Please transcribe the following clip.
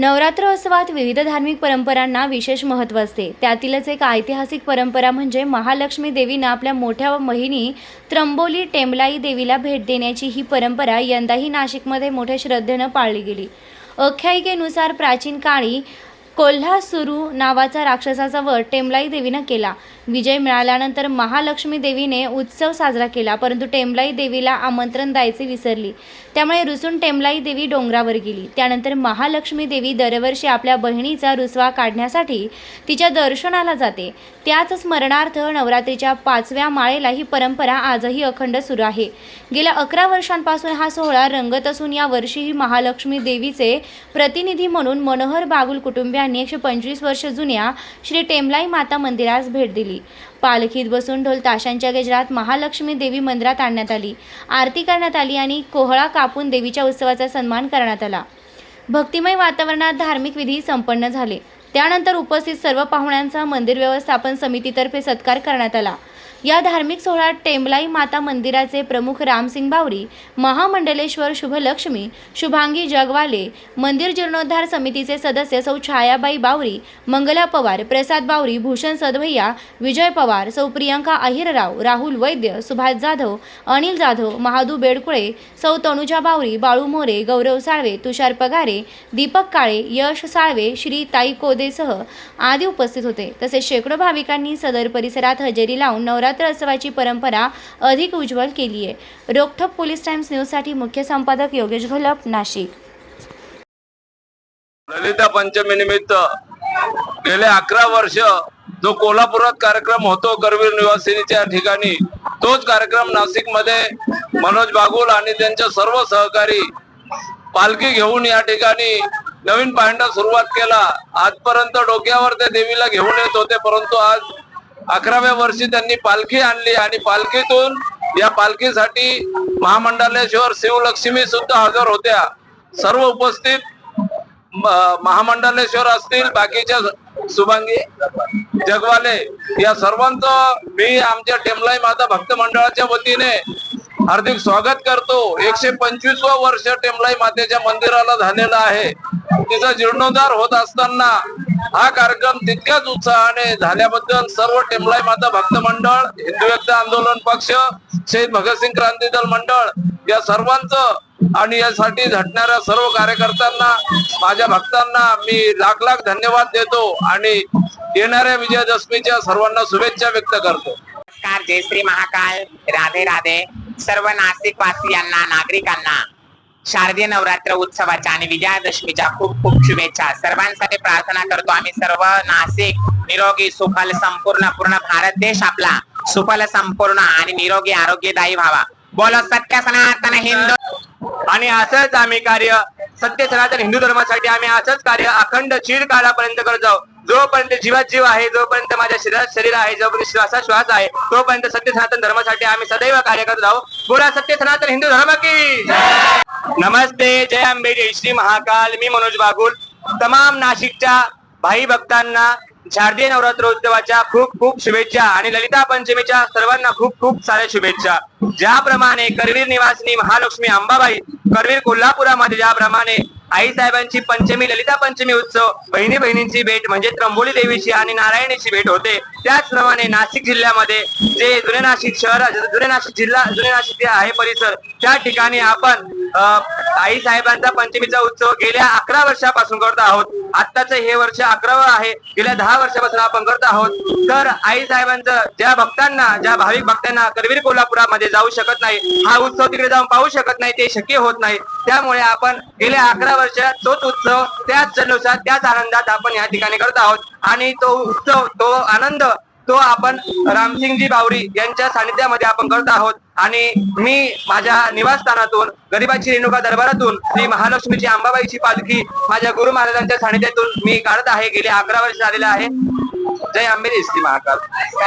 नवरात्र उत्सवात विविध धार्मिक परंपरांना विशेष महत्त्व असते. त्यातीलच एक ऐतिहासिक परंपरा म्हणजे महालक्ष्मी देवीनं आपल्या मोठ्या महिनी त्र्यंबोली टेमलाई देवीला भेट देण्याची ही परंपरा यंदाही नाशिकमध्ये मोठ्या श्रद्धेनं पाळली गेली. आख्यायिकेनुसार प्राचीन काळी कोल्हासुरू नावाचा राक्षसाचा वध टेमलाई देवीनं केला. विजय मिळाल्यानंतर महालक्ष्मी देवीने उत्सव साजरा केला परंतु टेमलाई देवीला आमंत्रण द्यायचे विसरली. त्यामुळे रुसून टेमलाई देवी डोंगरावर गेली. त्यानंतर महालक्ष्मी देवी दरवर्षी आपल्या बहिणीचा रुसवा काढण्यासाठी तिच्या दर्शनाला जाते. त्याच स्मरणार्थ नवरात्रीच्या पाचव्या माळेला ही परंपरा आजही अखंड सुरू आहे. गेल्या अकरा वर्षांपासून हा सोहळा रंगत असून या वर्षीही महालक्ष्मी देवीचे प्रतिनिधी म्हणून मनोहर बागुल कुटुंबियांनी एकशे पंचवीस वर्ष जुन्या श्री टेमलाई माता मंदिरास भेट दिली. पालखीत बसून ढोल ताशांच्या गजरात महालक्ष्मी देवी मंदिरात आणण्यात आली. आरती करण्यात आली आणि कोहळा कापून देवीच्या उत्सवाचा सन्मान करण्यात आला. भक्तिमय वातावरणात धार्मिक विधी संपन्न झाले. त्यानंतर उपस्थित सर्व पाहुण्यांचा मंदिर व्यवस्थापन समितीतर्फे सत्कार करण्यात आला. या धार्मिक सोहळ्यात टेंबलाई माता मंदिराचे प्रमुख रामसिंग बावरी महामंडलेश्वर शुभलक्ष्मी शुभांगी जगवाले मंदिर जीर्णोद्धार समितीचे सदस्य सौ छायाबाई बावरी मंगला पवार प्रसाद बावरी भूषण सदभैया विजय पवार सौ प्रियंका अहिरराव राहुल वैद्य सुभाष जाधव अनिल जाधव महादू बेडकुळे सौ तनुजा बावरी बाळू मोरे गौरव साळवे तुषार पगारे दीपक काळे यश साळवे श्री ताई कोदेसह आदी उपस्थित होते. तसेच शेकडो भाविकांनी सदर परिसरात हजेरी लावून नवरा नवरात्र उत्सवाची परंपरा अधिक उज्ज्वल केली आहे. रोखठोक पोलीस टाइम्स न्यूजसाठी मुख्य संपादक योगेश घोलप नाशिक. ललिता पंचमीनिमित्त गेले अकरा वर्ष जो कोल्हापुरात कार्यक्रम होतो करवीर निवासिनीच्या ठिकाणी तोच कार्यक्रम नाशिकमध्ये मनोज बागुल आणि त्यांच्या सर्व सहकारी पालखी घेऊन या ठिकाणी नवीन पाहंडा सुरुवात केला. आजपर्यंत डोक्यावर ते देवीला घेऊन येत होते परंतु आज अकराव्या वर्षी त्यांनी पालखी आणली आणि पालखीतून या पालखीसाठी महामंडलेश्वर शिवलक्ष्मी सुद्धा हजर होत्या. सर्व उपस्थित महामंडळेश्वर महामंडलेश्वर असतील बाकीच्या शुभांगी जगवाले या सर्वांचं मी आमच्या टेमलाई माता भक्त मंडळाच्या वतीने हार्दिक स्वागत करतो. एकशे पंचवीस वर्ष टेमलाई मातेच्या मंदिराला झालेला आहे. तिचा जीर्णोद्धार होत असताना हा कार्यक्रम तितक्याच उत्साहाने झाल्याबद्दल सर्व टेमलाई माता भक्त मंडळ हिंदू व्यक्त आंदोलन पक्ष शहीद भगतसिंग क्रांती दल मंडळ या सर्वांचं आणि यासाठी झटणाऱ्या सर्व कार्यकर्त्यांना माझ्या भक्तांना मी लाख लाख धन्यवाद देतो आणि येणाऱ्या विजयादशमीच्या सर्वांना शुभेच्छा व्यक्त करतो. नमस्कार जय श्री महाकाल. राधे राधे. सर्व नाशिक वासियांना नागरिकांना शारदीय नवरात्र उत्सवाच्या आणि विजयादशमीच्या खूप खूप शुभेच्छा. सर्वांसाठी प्रार्थना करतो आम्ही सर्व नाशिक निरोगी सुफल संपूर्ण पूर्ण भारत देश आपला. सुफल संपूर्ण आणि निरोगी आरोग्यदायी व्हावा. बोलो सत्य सनातन हिंदू. आणि असंच आम्ही कार्य सत्य सनातन हिंदू धर्मासाठी आम्ही असंच कार्य अखंड चिर काळापर्यंत करत जाऊ. जोपर्यंत जीवात जीव आहे जोपर्यंत माझ्या शरीरात शरीर आहे जोपर्यंत श्वासा श्वास आहे तोपर्यंत सत्य सनातन धर्मासाठी आम्ही सदैव कार्य करत राहू. पुरा सत्य सनातन हिंदू धर्म की नमस्ते जय आंबे जय श्री महाकाल. मी मनोज बागुल. तमाम नाशिकच्या भाई भक्तांना शारदीय नवरात्र उत्सवाच्या खूप खूप शुभेच्छा आणि ललिता पंचमीच्या सर्वांना खूप खूप साऱ्या शुभेच्छा. ज्याप्रमाणे करवीर निवासिनी महालक्ष्मी अंबाबाई करवीर कोल्हापुरामध्ये ज्याप्रमाणे आई साहेबांची पंचमी ललिता पंचमी उत्सव बहिणी बहिणींची भेट म्हणजे त्र्यंबोली देवीची आणि नारायणीची भेट होते. त्याचप्रमाणे नाशिक जिल्ह्यामध्ये जे जुने नाशिक शहर जुने नाशिक जिल्हा जुने नाशिक जे आहे परिसर त्या ठिकाणी आपण आई साहेबांचा पंचमीचा उत्सव गेल्या अकरा वर्षापासून करत आहोत. आत्ताचं हे वर्ष अकरावं आहे. गेल्या दहा वर्षापासून आपण करत आहोत. तर आई साहेबांचं ज्या भक्तांना ज्या भाविक भक्तांना करवीर कोल्हापुरामध्ये जाऊ शकत नाही हा उत्सव तिकडे जाऊन पाहू शकत नाही ते शक्य होत नाही. त्यामुळे आपण गेल्या अकरा वर्षात तोच उत्सव त्याच जल्लोषात त्याच आनंदात आपण या ठिकाणी करत आहोत. आणि तो उत्सव तो आनंद तो आपण रामसिंगजी बावरी यांच्या सानिध्यामध्ये आपण करत आहोत. आणि मी माझ्या निवासस्थानातून गरिबाची रेणुका दरबारातून श्री महालक्ष्मीची अंबाबाईची पालखी माझ्या गुरु महाराजांच्या सानिध्यातून मी काढत आहे. गेले अकरा वर्ष झालेले आहे. जय आंबेरी श्री महाकाल.